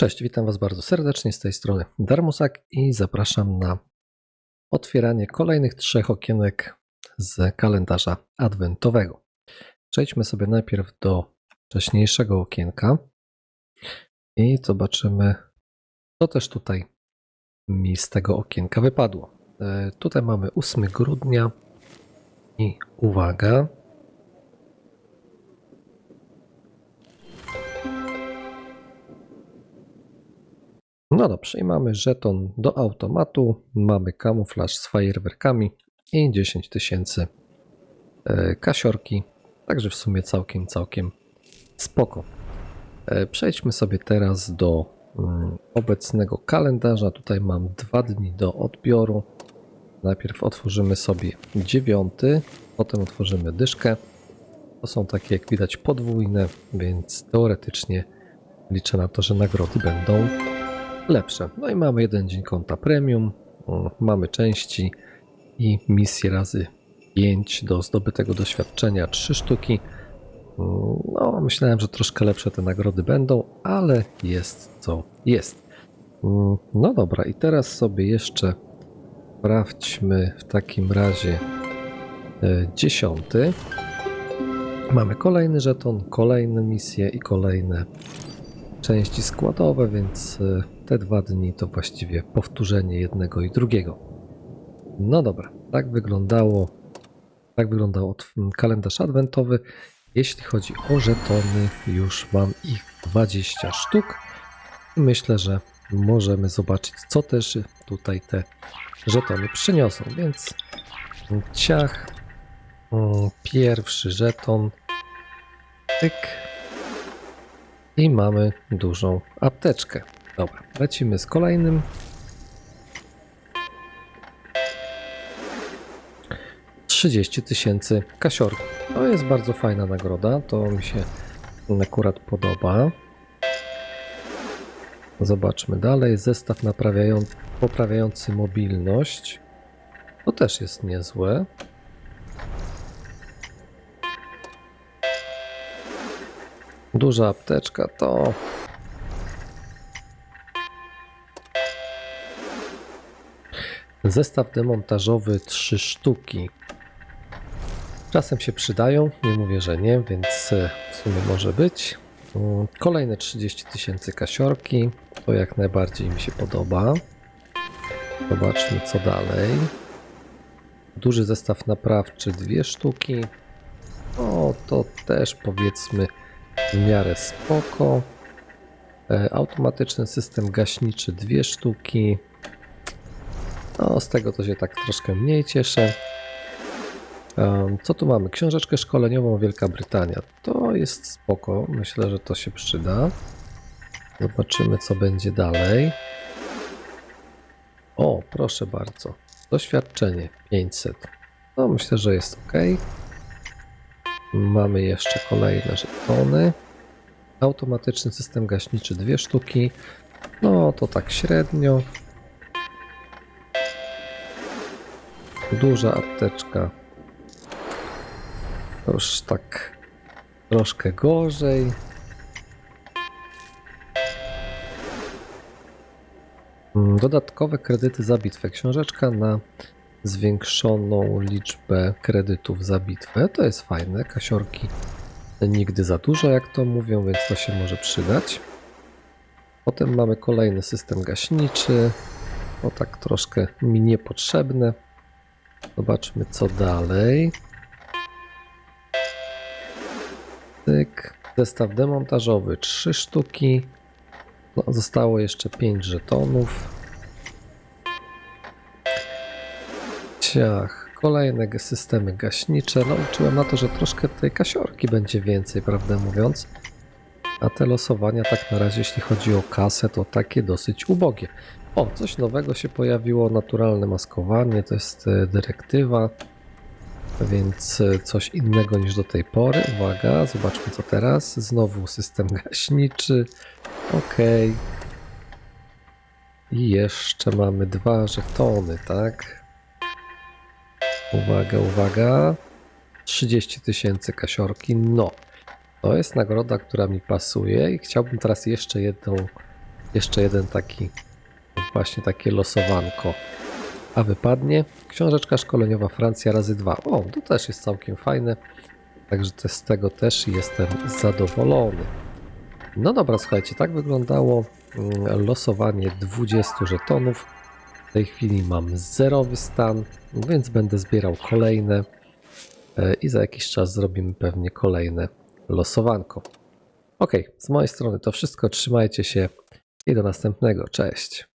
Cześć, witam Was bardzo serdecznie z tej strony Darmusak i zapraszam na otwieranie kolejnych trzech okienek z kalendarza adwentowego. Przejdźmy sobie najpierw do wcześniejszego okienka i zobaczymy, co też tutaj mi z tego okienka wypadło. E, Tutaj mamy 8 grudnia i uwaga, No dobrze, i mamy żeton do automatu, mamy kamuflaż z fajerwerkami i 10 tysięcy e, kasiorki, także w sumie całkiem, całkiem spoko. E, Przejdźmy sobie teraz do mm, obecnego kalendarza. Tutaj mam dwa dni do odbioru. Najpierw otworzymy sobie dziewiąty, potem otworzymy dyszkę. To są takie, jak widać, podwójne, więc teoretycznie liczę na to, że nagrody będą lepsze. No i mamy jeden dzień konta premium, mamy części i misje razy 5 do zdobytego doświadczenia 3 sztuki. No, myślałem, że troszkę lepsze te nagrody będą, ale jest co jest. No dobra, i teraz sobie jeszcze sprawdźmy w takim razie e, dziesiąty. Mamy kolejny żeton, kolejne misje i kolejne części składowe, więc e, te dwa dni to właściwie powtórzenie jednego i drugiego. No dobra, tak wyglądało, tak wyglądał kalendarz adwentowy. Jeśli chodzi o żetony, już mam ich 20 sztuk. Myślę, że możemy zobaczyć, co też tutaj te żetony przyniosą, więc ciach, pierwszy żeton, tyk, i mamy dużą apteczkę. Dobra, lecimy z kolejnym. Trzydzieści tysięcy kasiorki. To jest bardzo fajna nagroda. To mi się akurat podoba. Zobaczmy dalej. Zestaw naprawiają, poprawiający mobilność. To też jest niezłe. Duża apteczka to. Zestaw demontażowy 3 sztuki. Czasem się przydają, nie mówię, że nie, więc e, w sumie może być. Mm, Kolejne 30 tysięcy kasiorki. To jak najbardziej mi się podoba. Zobaczmy co dalej. Duży zestaw naprawczy, dwie sztuki. O, to też powiedzmy w miarę spoko. E, Automatyczny system gaśniczy dwie sztuki. No, z tego to się tak troszkę mniej cieszę. Co tu mamy? Książeczkę szkoleniową Wielka Brytania. To jest spoko. Myślę, że to się przyda. Zobaczymy, co będzie dalej. O, proszę bardzo. Doświadczenie 500. No, myślę, że jest ok. Mamy jeszcze kolejne żetony. Automatyczny system gaśniczy dwie sztuki. No to tak średnio. Duża apteczka. Już tak troszkę gorzej. Mm, Dodatkowe kredyty za bitwę. Książeczka na zwiększoną liczbę kredytów za bitwę. To jest fajne. Kasiorki nigdy za dużo, jak to mówią, więc to się może przydać. Potem mamy kolejny system gaśniczy. O tak troszkę mi niepotrzebne. Zobaczmy co dalej. Tyk. Zestaw demontażowy 3 sztuki. No, zostało jeszcze 5 żetonów. Kolejne systemy gaśnicze. No liczyłem na to, że troszkę tej kasiorki będzie więcej, prawdę mówiąc. A te losowania tak na razie, jeśli chodzi o kasę, to takie dosyć ubogie. O, coś nowego się pojawiło, naturalne maskowanie, to jest e, dyrektywa, więc e, coś innego niż do tej pory. Uwaga, zobaczmy co teraz. Znowu system gaśniczy. Ok. I jeszcze mamy dwa żetony, tak? Uwaga, uwaga. 30 tysięcy kasiorki. No, to jest nagroda, która mi pasuje i chciałbym teraz jeszcze jedną jeszcze jeden taki, właśnie takie losowanko. A wypadnie książeczka szkoleniowa Francja razy dwa. O, to też jest całkiem fajne. Także te- z tego też jestem zadowolony. No dobra, słuchajcie, tak wyglądało mm, losowanie 20 żetonów. W tej chwili mam zerowy stan, więc będę zbierał kolejne e, i za jakiś czas zrobimy pewnie kolejne losowanko. Ok, z mojej strony to wszystko. Trzymajcie się i do następnego. Cześć.